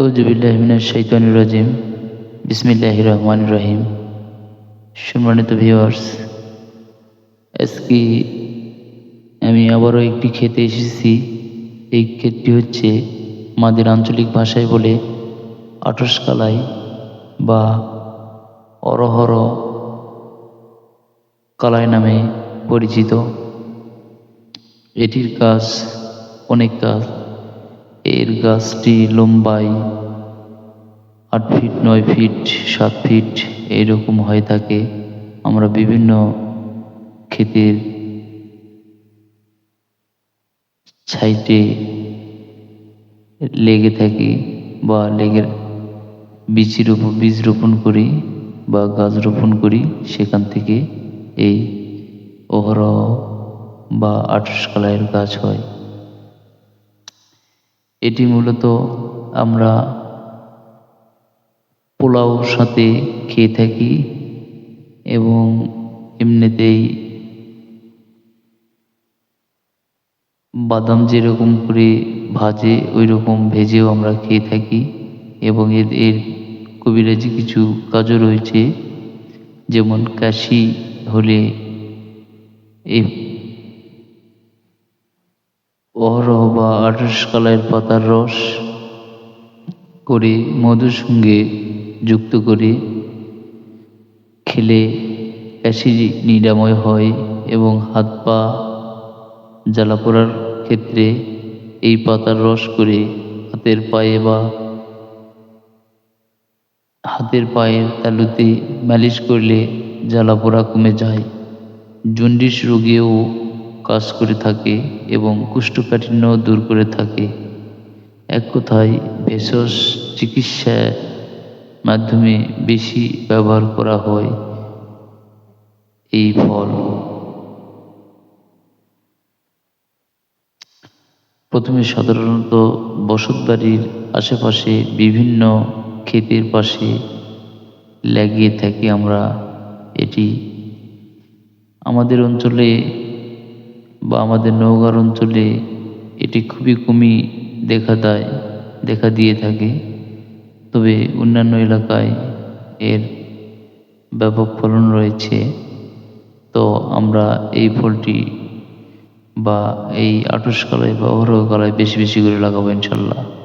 রাজিম বিসমিল্লাহ রহমান রহিম সম্মানিত ভিউয়ার্স আজকে আমি আবারও একটি খেতে এসেছি। এই ক্ষেতটি হচ্ছে আমাদের আঞ্চলিক ভাষায় বলে আটসকালাই বা অরহর কালাই নামে পরিচিত। এটির কাজ অনেক গাছ এর গাছটি লম্বায় আট ফিট, নয় ফিট, সাত ফিট এইরকম হয়ে থাকে। আমরা বিভিন্ন ক্ষেতের সাইডে লেগে থাকি বা লেগের বীজ রোপণ বীজ রোপণ করি বা গাছ রোপণ করি, সেখান থেকে এই অহরহ বা আটশ কালাইয়ের গাছ হয়। এটি মূলত আমরা পোলাও সাথে খেয়ে থাকি এবং এমনিতেই বাদাম যেরকম করে ভাজে ওই রকম ভেজেও আমরা খেয়ে থাকি এবং এর এর কবিরাজি কিছু কাজও রয়েছে, যেমন কাশি হলে এই অহরহ বা আঠাশ কালারের পাতার রস করে মধুর সঙ্গে যুক্ত করে, খেলে অ্যাসিড নিরাময় হয় এবং হাত পা জ্বালা পোড়ার ক্ষেত্রে এই পাতার রস করে, হাতের পায়ে বা হাতের পায়ের তালুতে মালিশ করলে জ্বালা পোড়া কমে যায়। জন্ডিস রোগেও কাজ করে থাকে এবং কুষ্ঠকাঠিন্য দূর করে থাকে। এক কথায়, ভেষজ চিকিৎসার মাধ্যমে বেশি ব্যবহার করা হয় এই ফল। প্রথমে সাধারণত বসতবাড়ির আশেপাশে বিভিন্ন ক্ষেতের পাশে লাগিয়ে থাকি আমরা এটি। আমাদের অঞ্চলে বা আমাদের নওগাঁর অঞ্চলে এটি খুবই কমই দেখা দেয়, দেখা দিয়ে থাকে। তবে অন্যান্য এলাকায় এর ব্যাপক ফলন রয়েছে। তো আমরা এই ফলটি বা এই আটশ কলাই বা অহরহ কলায় বেশি বেশি করে লাগাবো ইনশাল্লাহ।